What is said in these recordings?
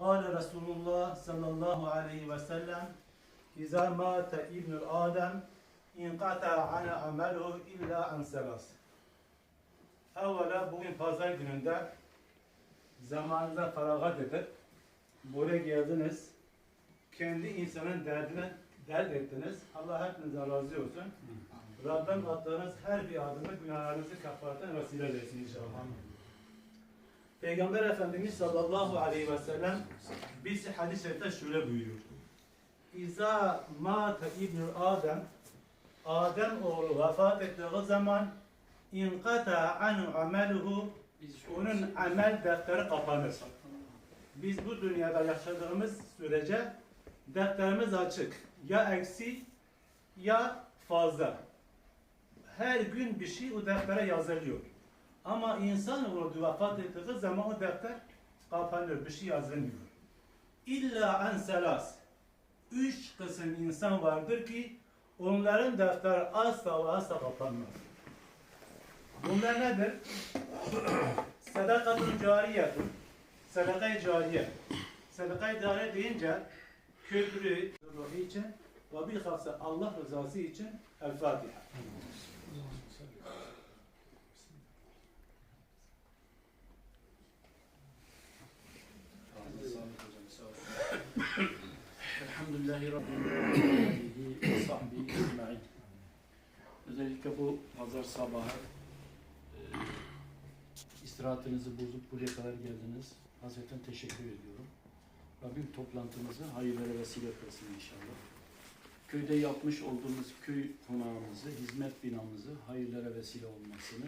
Kale Resulullah sallallahu aleyhi ve sellem İza mâte ibnül Adem inkata ana ameluhu illa an selas. Evvela bugün pazar gününde zamanınıza feragat edip buraya geldiniz. Kendi insanın derdine dert ettiniz. Allah hepinizden razı olsun. Rabbim attığınız her bir adımı günahlarınızı kapartan vesile etsin inşallah. Amin. Peygamber Efendimiz sallallahu aleyhi ve sellem bir hadis-i şerifte şöyle buyuruyor. İza mâte ibnül Adem Adem oğlu vefat ettiği zaman inkata anu ameluhu onun amel defteri kapanır. Biz bu dünyada yaşadığımız sürece defterimiz açık. Ya eksi ya fazla. Her gün bir şey o deftere yazılıyor. Ama insan oldu vefat ettiği zaman o defter kapanıyor. Bir şey yazılmıyor. İlla en selas. Üç kısım insan vardır ki onların defteri asla ve asla kapanmaz. Bunlar nedir? Sadakatun cariyetun. Sadaka-i cariye. Sadaka-i cariye deyince köprü ruhu için ve bilhassa Allah rızası için El Fatiha. Elhamdülillahi Rabbil ve sahbihi ecmaîn. Özellikle bu pazar sabahı e, istirahatinizi bozup buraya kadar geldiniz. Hazreten teşekkür ediyorum. Rabbim toplantımızı hayırlara vesile kılsın inşallah. Köyde yapmış olduğumuz köy konağımızı, hizmet binamızı hayırlara vesile olmasını,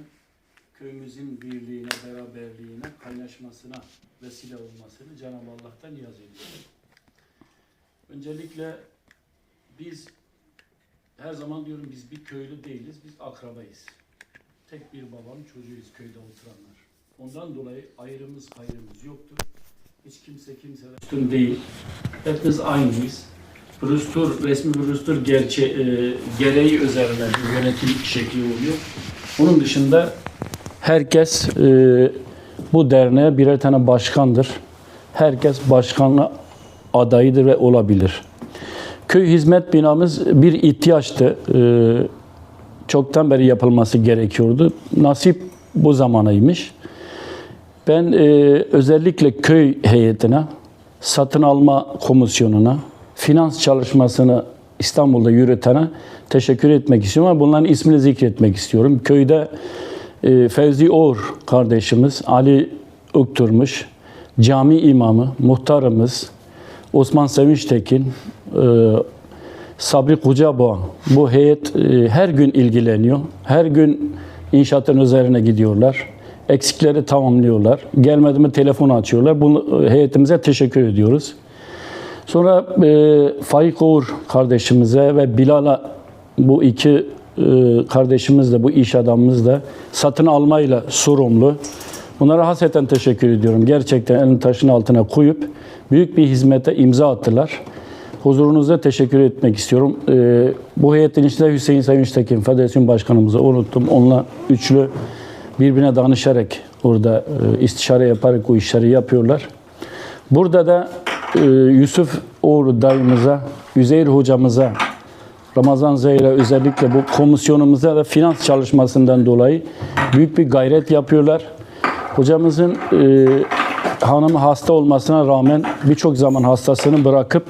köyümüzün birliğine, beraberliğine, kaynaşmasına vesile olmasını Cenab-ı Allah'tan niyaz ediyorum. Öncelikle biz her zaman diyorum biz bir köylü değiliz, biz akrabayız. Tek bir babanın çocuğuyuz köyde oturanlar. Ondan dolayı ayrımız gayrımız yoktur. Hiç kimse kimseden üstün değil. Hepimiz aynıyız. Brüstur, resmi Brüstur gerçe, e, gereği üzerine bir yönetim şekli oluyor. Onun dışında herkes e, bu derneğe birer tane başkandır. Herkes başkanla adayıdır ve olabilir. Köy hizmet binamız bir ihtiyaçtı. Ee, çoktan beri yapılması gerekiyordu. Nasip bu zamanaymış. Ben e, özellikle köy heyetine, satın alma komisyonuna, finans çalışmasını İstanbul'da yürütene teşekkür etmek istiyorum ama bunların ismini zikretmek istiyorum. Köyde e, Fevzi Oğur kardeşimiz, Ali Ökturmuş, cami imamı, muhtarımız, Osman Sevinçtekin, e, Sabri Kocaboğa bu heyet e, her gün ilgileniyor. Her gün inşaatın üzerine gidiyorlar. Eksikleri tamamlıyorlar. Gelmedi mi telefon açıyorlar. Bunu e, heyetimize teşekkür ediyoruz. Sonra e, Faik Uğur kardeşimize ve Bilal'a bu iki e, kardeşimiz de bu iş adamımız da satın almayla sorumlu. Bunlara hasreten teşekkür ediyorum. Gerçekten elini taşın altına koyup büyük bir hizmete imza attılar. Huzurunuzda teşekkür etmek istiyorum. Ee, bu heyetin içinde Hüseyin Sevinçtekin, Federasyon Başkanımızı unuttum. Onunla üçlü birbirine danışarak orada e, istişare yaparak o işleri yapıyorlar. Burada da e, Yusuf Uğur dayımıza, Üzeyir hocamıza, Ramazan Zeyre özellikle bu komisyonumuza ve finans çalışmasından dolayı büyük bir gayret yapıyorlar. Hocamızın e, hanımı hasta olmasına rağmen birçok zaman hastasını bırakıp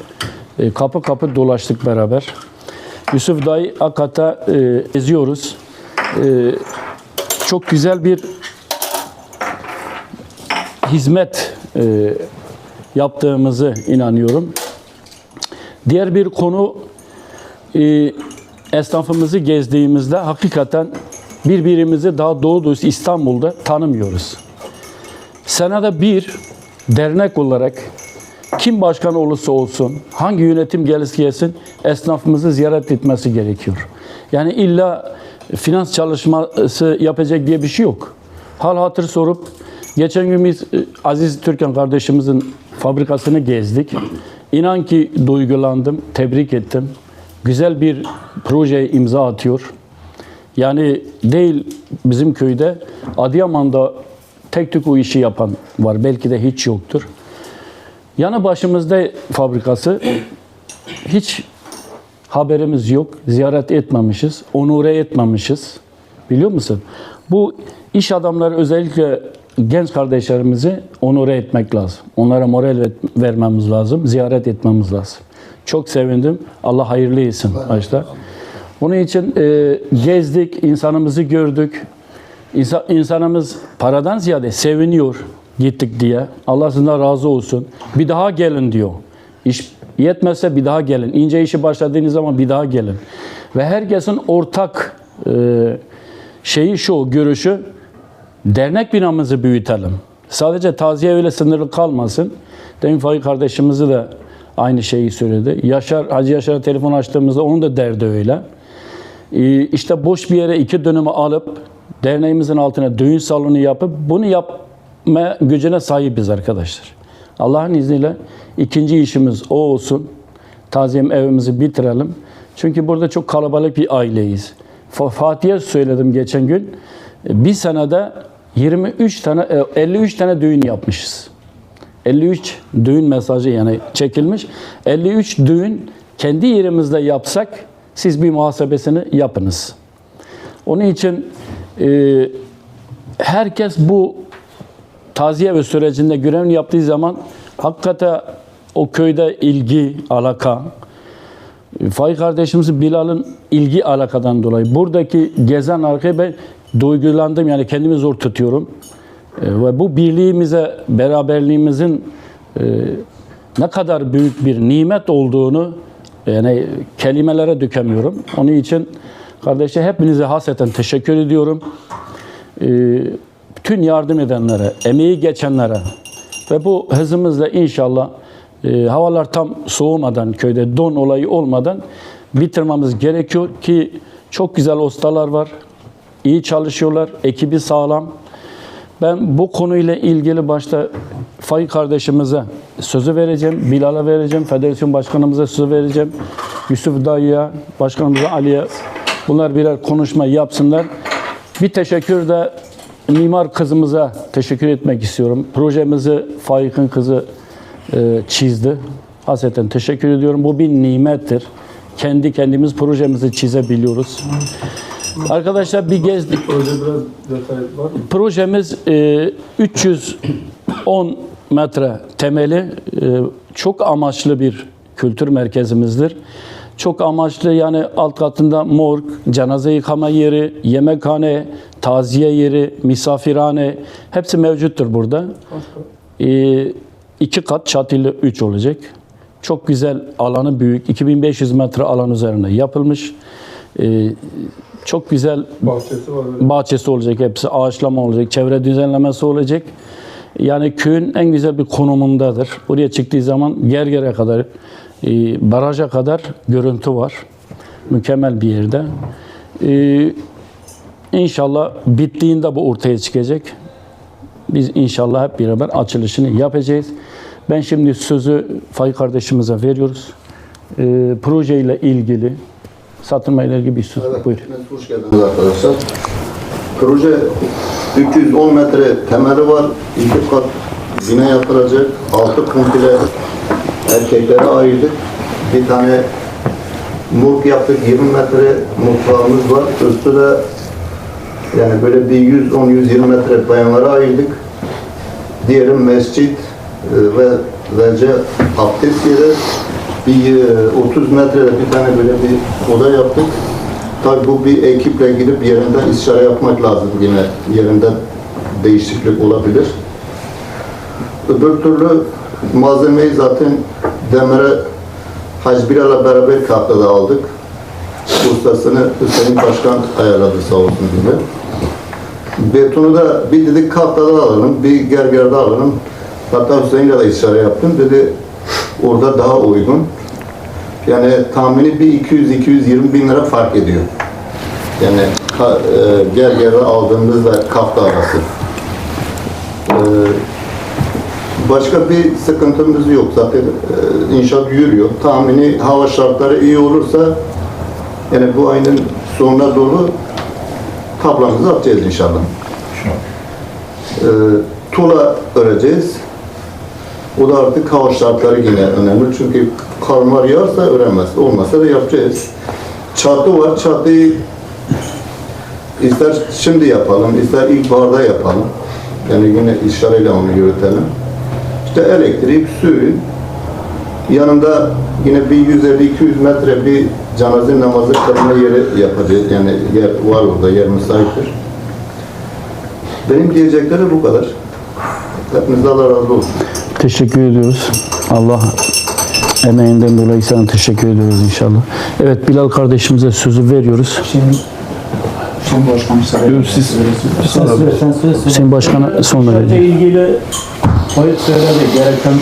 e, kapı kapı dolaştık beraber. Yusuf dayı Akat'a e, geziyoruz. E, çok güzel bir hizmet e, yaptığımızı inanıyorum. Diğer bir konu e, esnafımızı gezdiğimizde hakikaten birbirimizi daha doğrusu İstanbul'da tanımıyoruz. Senede bir dernek olarak kim başkan olursa olsun, hangi yönetim gelirse gelsin esnafımızı ziyaret etmesi gerekiyor. Yani illa finans çalışması yapacak diye bir şey yok. Hal hatır sorup geçen gün biz e, Aziz Türkan kardeşimizin fabrikasını gezdik. İnan ki duygulandım, tebrik ettim. Güzel bir projeye imza atıyor. Yani değil bizim köyde Adıyaman'da tek tük o işi yapan var. Belki de hiç yoktur. Yanı başımızda fabrikası. Hiç haberimiz yok. Ziyaret etmemişiz. Onure etmemişiz. Biliyor musun? Bu iş adamları özellikle genç kardeşlerimizi onure etmek lazım. Onlara moral ver- vermemiz lazım. Ziyaret etmemiz lazım. Çok sevindim. Allah hayırlı etsin başta. Bunun için e, gezdik, insanımızı gördük. İnsa, insanımız paradan ziyade seviniyor gittik diye. Allah sizden razı olsun. Bir daha gelin diyor. İş yetmezse bir daha gelin. İnce işi başladığınız zaman bir daha gelin. Ve herkesin ortak e, şeyi şu, görüşü dernek binamızı büyütelim. Sadece taziye öyle sınırlı kalmasın. Demin Faik kardeşimizi de aynı şeyi söyledi. Yaşar, Hacı Yaşar'a telefon açtığımızda onun da derdi öyle. Ee, işte boş bir yere iki dönümü alıp derneğimizin altına düğün salonu yapıp bunu yapma gücüne sahibiz arkadaşlar. Allah'ın izniyle ikinci işimiz o olsun. Taziyem evimizi bitirelim. Çünkü burada çok kalabalık bir aileyiz. Fa- Fatih'e söyledim geçen gün. E, Bir senede 23 tane, e, 53 tane düğün yapmışız. 53 düğün mesajı yani çekilmiş. 53 düğün kendi yerimizde yapsak siz bir muhasebesini yapınız. Onun için e, herkes bu taziye ve sürecinde görevini yaptığı zaman hakikaten o köyde ilgi, alaka, Faik kardeşimiz Bilal'ın ilgi alakadan dolayı buradaki gezen arkaya ben duygulandım yani kendimi zor tutuyorum. E, Ve bu birliğimize, beraberliğimizin e, ne kadar büyük bir nimet olduğunu yani kelimelere dökemiyorum. Onun için kardeşler hepinize hasreten teşekkür ediyorum. E, bütün yardım edenlere, emeği geçenlere ve bu hızımızla inşallah e, havalar tam soğumadan, köyde don olayı olmadan bitirmemiz gerekiyor ki çok güzel ustalar var, iyi çalışıyorlar, ekibi sağlam. Ben bu konuyla ilgili başta Faik kardeşimize sözü vereceğim, Bilal'a vereceğim, federasyon başkanımıza sözü vereceğim, Yusuf dayıya, başkanımıza Ali'ye bunlar birer konuşma yapsınlar. Bir teşekkür de mimar kızımıza teşekkür etmek istiyorum. Projemizi Faik'in kızı e, çizdi. Hasreten teşekkür ediyorum. Bu bir nimettir. Kendi kendimiz projemizi çizebiliyoruz. Arkadaşlar bir gezdik. Orada biraz detay var mı? Projemiz e, 310 metre temeli e, çok amaçlı bir kültür merkezimizdir. Çok amaçlı yani alt katında morg, cenaze yıkama yeri, yemekhane, taziye yeri, misafirhane hepsi mevcuttur burada. E, iki kat çatılı 3 olacak. Çok güzel alanı büyük. 2500 metre alan üzerine yapılmış. E, çok güzel Bahçesi var bahçesi olacak hepsi, ağaçlama olacak, çevre düzenlemesi olacak. Yani köyün en güzel bir konumundadır. Buraya çıktığı zaman Gerger'e kadar, e, baraja kadar görüntü var. Mükemmel bir yerde. E, inşallah bittiğinde bu ortaya çıkacak. Biz inşallah hep beraber açılışını yapacağız. Ben şimdi sözü Faik kardeşimize veriyoruz. E, projeyle ilgili, satılmayla ilgili bir söz. Evet, Buyur. hoş geldiniz arkadaşlar. Proje 310 metre temeli var. İki kat bina yapılacak. Altı komple erkeklere ayırdık. Bir tane murk yaptık. 20 metre mutfağımız var. Üstü de yani böyle bir 110-120 metre bayanlara ayırdık. Diğeri mescit e, ve bence abdest yeri. Bir e, 30 metrede bir tane böyle bir oda yaptık. Tabii bu bir ekiple gidip yerinden istişare yapmak lazım yine. Yerinde değişiklik olabilir. Öbür türlü malzemeyi zaten demire Hacı Bilal'la beraber kaptada aldık. Ustasını Hüseyin Başkan ayarladı sağ olsun diye. Betonu da bir dedik kaptada alalım, bir gergerde alalım. Hatta Hüseyin'le de istişare yaptım. Dedi orada daha uygun. Yani tahmini bir 200-220 bin lira fark ediyor. Yani e, gergerde aldığımızla kapta arası. E, başka bir sıkıntımız yok zaten. E, inşaat yürüyor. Tahmini hava şartları iyi olursa yani bu ayın sonuna doğru tablamızı atacağız inşallah. E, tuğla öreceğiz. O da artık hava şartları yine önemli. Çünkü karmar yağarsa öremez. Olmasa da yapacağız. Çatı var. Çatıyı ister şimdi yapalım, ister ilkbaharda yapalım. Yani yine işareyle onu yürütelim. İşte elektrik, suyu, yanında yine bir 150-200 metre bir cenaze namazı kılma yeri yapacağız. Yani yer var orada, yer müsaittir. Benim diyeceklerim bu kadar. Hepinize Allah razı olsun. Teşekkür ediyoruz. Allah emeğinden dolayı sana teşekkür ediyoruz inşallah. Evet Bilal kardeşimize sözü veriyoruz. Şimdi Hüseyin Başkanım. Siz- sen söyle. Hüseyin Başkan'a sonra İnşaatla vereceğim. ilgili kayıt söyledi. Gereken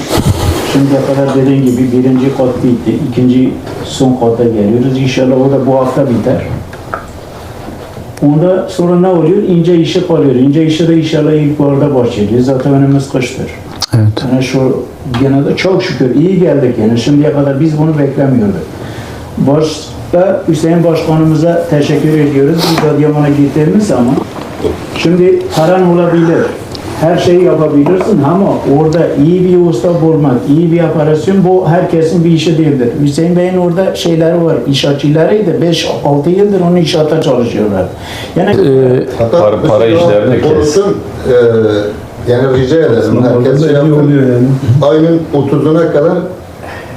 şimdiye kadar dediğin gibi birinci kat bitti. ikinci son kata geliyoruz. İnşallah o da bu hafta biter. Onda sonra ne oluyor? İnce işi kalıyor. İnce işi de inşallah ilkbaharda başlayacağız. Zaten önümüz kıştır. Evet. Yani şu gene de çok şükür iyi geldik yani. Şimdiye kadar biz bunu beklemiyorduk. Başta Hüseyin Başkanımıza teşekkür ediyoruz. Biz Adıyaman'a gittiğimiz zaman şimdi paran olabilir. Her şeyi yapabilirsin ama orada iyi bir usta bulmak, iyi bir operasyon bu herkesin bir işi değildir. Hüseyin Bey'in orada şeyleri var, inşaatçılarıydı. 5-6 yıldır onun inşaatta çalışıyorlar. Yani Ee, Hatta Para- para işlerini kes. e, yani rica ederim. Herkes şey yapsın. Ayın 30'una kadar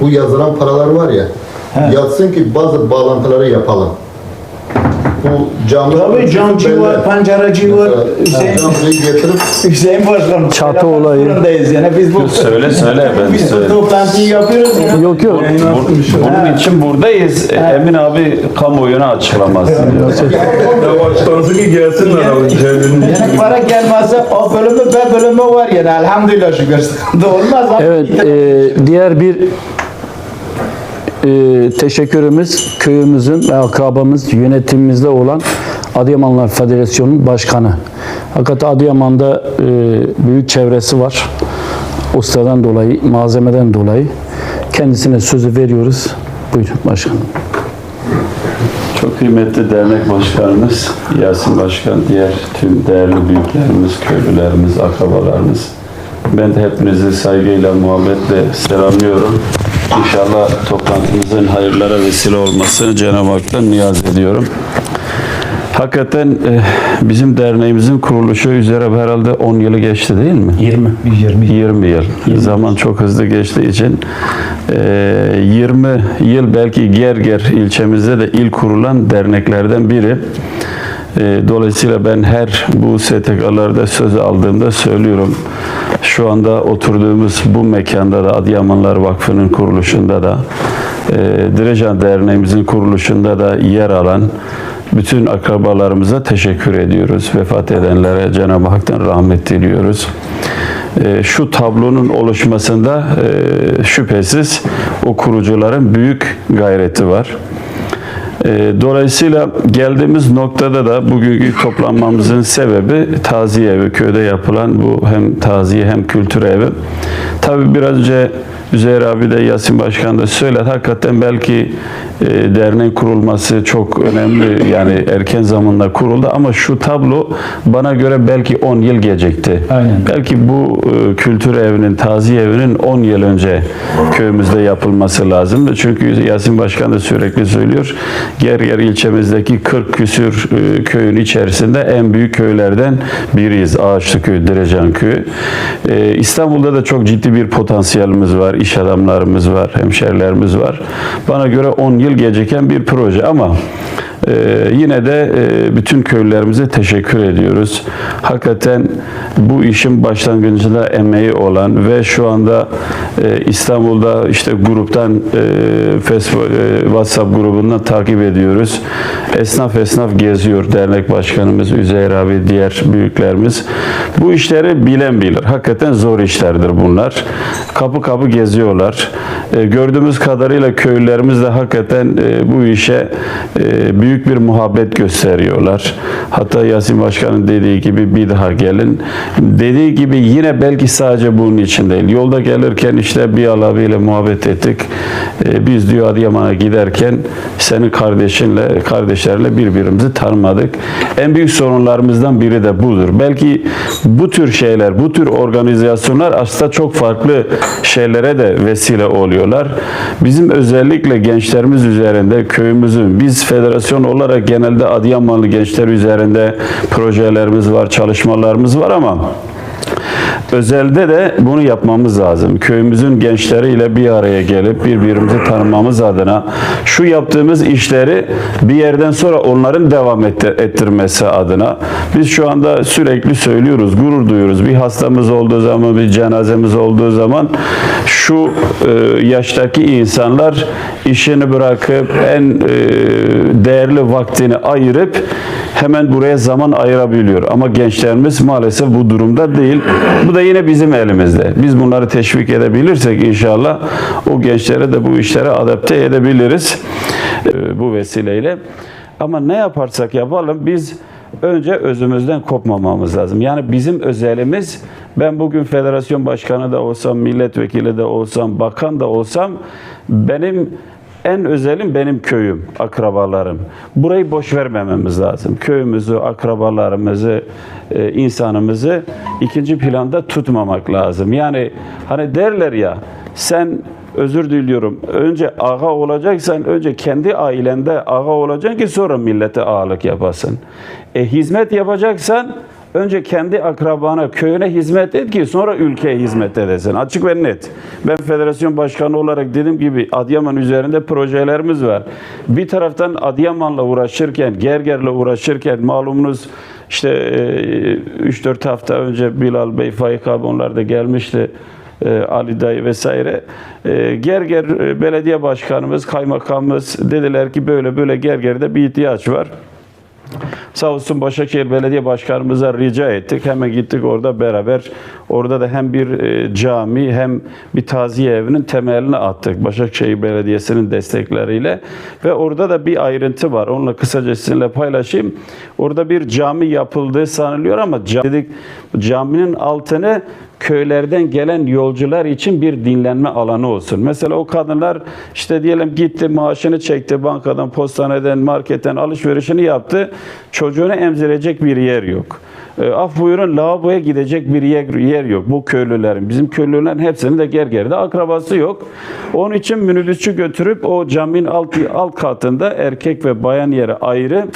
bu yazılan paralar var ya, He. yatsın ki bazı bağlantıları yapalım. Bu cami... Tabii camcı var, pancaracı var. Hüseyin, Camiyi getirip Hüseyin Başkanım. Çatı olayı. Buradayız yani biz bu Söyle söyle ben biz söyle. toplantıyı yapıyoruz yani. yok yok. Bur- Bunun için buradayız. Emin abi kamuoyuna açıklamasın. Yani para gelmezse o bölümü B bölümü var yani elhamdülillah şükür sıkıntı olmaz. ama- Evet, e, diğer bir e, teşekkürümüz köyümüzün ve akrabamız yönetimimizde olan Adıyamanlar Federasyonu'nun başkanı. Hakikaten Adıyaman'da e, büyük çevresi var. Ustadan dolayı, malzemeden dolayı. Kendisine sözü veriyoruz. Buyurun başkanım. Çok kıymetli dernek başkanımız Yasin Başkan, diğer tüm değerli büyüklerimiz, köylülerimiz, akrabalarımız. Ben de hepinizi saygıyla, muhabbetle selamlıyorum. İnşallah toplantımızın hayırlara vesile olmasını Cenab-ı Hak'tan niyaz ediyorum. Hakikaten eh, bizim derneğimizin kuruluşu üzere herhalde 10 yılı geçti değil mi? 20. 20 yıl. Zaman çok hızlı geçtiği için eee, 20 yıl belki Gerger ilçemizde de ilk kurulan derneklerden biri. Eee, Dolayısıyla ben her bu STK'larda söz aldığımda söylüyorum. Şu anda oturduğumuz bu mekanda da Adıyamanlar Vakfı'nın kuruluşunda da eee Direcan Derneğimizin kuruluşunda da yer alan bütün akrabalarımıza teşekkür ediyoruz. Vefat edenlere Cenab-ı Hak'tan rahmet diliyoruz. Ee, Şu tablonun oluşmasında e, şüphesiz o kurucuların büyük gayreti var. Ee, Dolayısıyla geldiğimiz noktada da bugünkü toplanmamızın sebebi taziye evi, köyde yapılan bu hem taziye hem kültür evi. Tabii biraz önce Üzeyir abi de Yasin Başkan da söyledi. Hakikaten belki e, dernek kurulması çok önemli. Yani erken zamanda kuruldu ama şu tablo bana göre belki 10 yıl gecikti. Aynen. Belki bu e, kültür evinin, taziye evinin 10 yıl önce köyümüzde yapılması lazımdı. Çünkü Yasin Başkan da sürekli söylüyor. Gerger ilçemizdeki 40 küsür e, köyün içerisinde en büyük köylerden biriyiz. Ağaçlı Köy, Direcan Köyü. E, İstanbul'da da çok ciddi bir potansiyelimiz var. iş adamlarımız var, hemşerilerimiz var. Bana göre 10 yıl geciken bir proje ama ee, yine de e, bütün köylülerimize teşekkür ediyoruz. Hakikaten bu işin başlangıcında emeği olan ve şu anda e, İstanbul'da işte gruptan e, Facebook, e, WhatsApp grubundan takip ediyoruz. Esnaf esnaf geziyor dernek başkanımız Üzeyir abi, diğer büyüklerimiz. Bu işleri bilen bilir. Hakikaten zor işlerdir bunlar. Kapı kapı geziyorlar. E, gördüğümüz kadarıyla köylülerimiz de hakikaten e, bu işe e, büyük bir muhabbet gösteriyorlar. Hatta Yasin Başkan'ın dediği gibi bir daha gelin. Dediği gibi yine belki sadece bunun için değil. Yolda gelirken işte bir abiyle muhabbet ettik. Ee, biz diyor Adıyaman'a giderken senin kardeşinle, kardeşlerle birbirimizi tanımadık. En büyük sorunlarımızdan biri de budur. Belki bu tür şeyler, bu tür organizasyonlar aslında çok farklı şeylere de vesile oluyorlar. Bizim özellikle gençlerimiz üzerinde köyümüzün, biz federasyon olarak genelde Adıyamanlı gençler üzerinde projelerimiz var, çalışmalarımız var ama Özelde de bunu yapmamız lazım. Köyümüzün gençleriyle bir araya gelip birbirimizi tanımamız adına şu yaptığımız işleri bir yerden sonra onların devam etti- ettirmesi adına biz şu anda sürekli söylüyoruz, gurur duyuyoruz. Bir hastamız olduğu zaman, bir cenazemiz olduğu zaman şu e, yaştaki insanlar işini bırakıp en e, değerli vaktini ayırıp hemen buraya zaman ayırabiliyor. Ama gençlerimiz maalesef bu durumda değil. Bu da yine bizim elimizde. Biz bunları teşvik edebilirsek inşallah o gençlere de bu işlere adapte edebiliriz e, bu vesileyle. Ama ne yaparsak yapalım biz önce özümüzden kopmamamız lazım. Yani bizim özelimiz ben bugün federasyon başkanı da olsam, milletvekili de olsam, bakan da olsam benim en özelim benim köyüm, akrabalarım. Burayı boş vermememiz lazım. Köyümüzü, akrabalarımızı, e, insanımızı ikinci planda tutmamak lazım. Yani hani derler ya sen özür diliyorum. Önce ağa olacaksan önce kendi ailende ağa olacaksın ki sonra millete ağalık yapasın. E, hizmet yapacaksan Önce kendi akrabana, köyüne hizmet et ki sonra ülkeye hizmet edesin. Açık ve net. Ben federasyon başkanı olarak dediğim gibi Adıyaman üzerinde projelerimiz var. Bir taraftan Adıyaman'la uğraşırken, Gerger'le uğraşırken malumunuz işte 3-4 hafta önce Bilal Bey, Faik abi onlar da gelmişti. e, Ali Dayı vesaire. E, Gerger e, belediye başkanımız, kaymakamımız dediler ki böyle böyle Gerger'de bir ihtiyaç var. Sağ olsun Başakşehir Belediye Başkanımıza rica ettik. Hemen gittik orada beraber. Orada da hem bir e, cami hem bir taziye evinin temelini attık. Başakşehir Belediyesi'nin destekleriyle. Ve orada da bir ayrıntı var. Onunla kısaca sizinle paylaşayım. Orada bir cami yapıldığı sanılıyor ama dedik caminin altını köylerden gelen yolcular için bir dinlenme alanı olsun. Mesela o kadınlar işte diyelim gitti maaşını çekti bankadan, postaneden, marketten alışverişini yaptı. Çocuğunu emzirecek bir yer yok. E, af buyurun lavaboya gidecek bir yer, yer yok. Bu köylülerin, bizim köylülerin hepsinin de gergerde akrabası yok. Onun için minibüsçü götürüp o caminin alt, alt katında erkek ve bayan yeri ayrı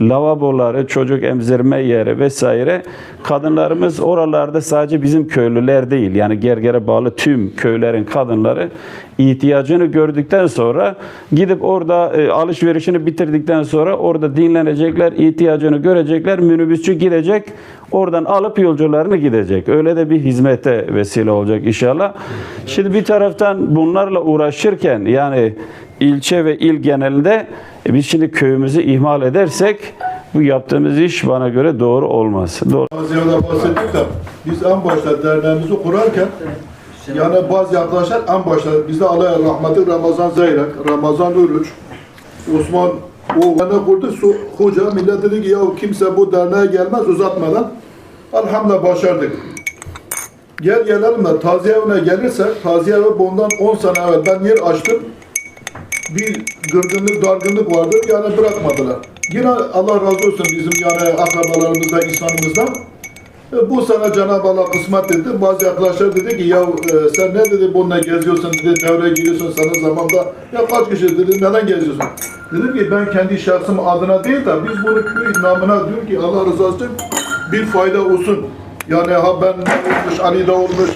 lavaboları, çocuk emzirme yeri vesaire. Kadınlarımız oralarda sadece bizim köylüler değil yani Gerger'e bağlı tüm köylerin kadınları ihtiyacını gördükten sonra gidip orada e, alışverişini bitirdikten sonra orada dinlenecekler, ihtiyacını görecekler, minibüsçü gidecek, oradan alıp yolcularını gidecek. Öyle de bir hizmete vesile olacak inşallah. Şimdi bir taraftan bunlarla uğraşırken yani ilçe ve il genelinde e, biz şimdi köyümüzü ihmal edersek bu yaptığımız iş bana göre doğru olmaz. Doğru. Bahsettik de biz en başta derneğimizi kurarken yani bazı arkadaşlar en başta bizde Allah rahmeti Ramazan Zeyrek, Ramazan Ürüç, Osman o bana kurdu. Su, hoca millet dedi ki ya kimse bu derneğe gelmez uzatmadan. Elhamdülillah başardık. Gel gelelim de taziye evine gelirsek, taziye evi bundan 10 sene evvel ben yer açtım. Bir gırgınlık, dargınlık vardı yani bırakmadılar. Yine Allah razı olsun bizim yani akrabalarımızdan, insanımızdan. E, Bu sene Cenab-ı Allah kısmet etti. Bazı arkadaşlar dedi ki ya e, sen ne dedi bununla geziyorsun dedi devreye giriyorsun sana zamanda. Ya kaç kişi dedi neden geziyorsun? Dedim ki ben kendi şahsım adına değil de biz bunu köy namına diyor ki Allah rızası için bir fayda olsun. Yani ha ben olmuş, Ali de olmuş,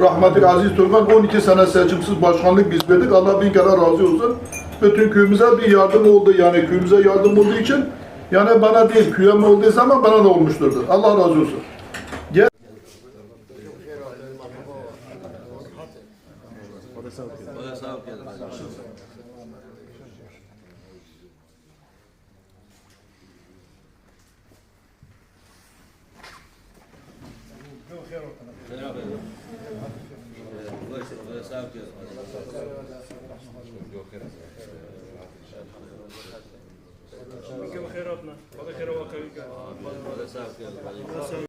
Rahmetli Aziz Turgan 12 sene seçimsiz başkanlık biz verdik. Allah bin kere razı olsun. Bütün köyümüze bir yardım oldu. Yani köyümüze yardım olduğu için yani bana değil köyüm olduğu zaman bana da olmuştur. Allah razı olsun.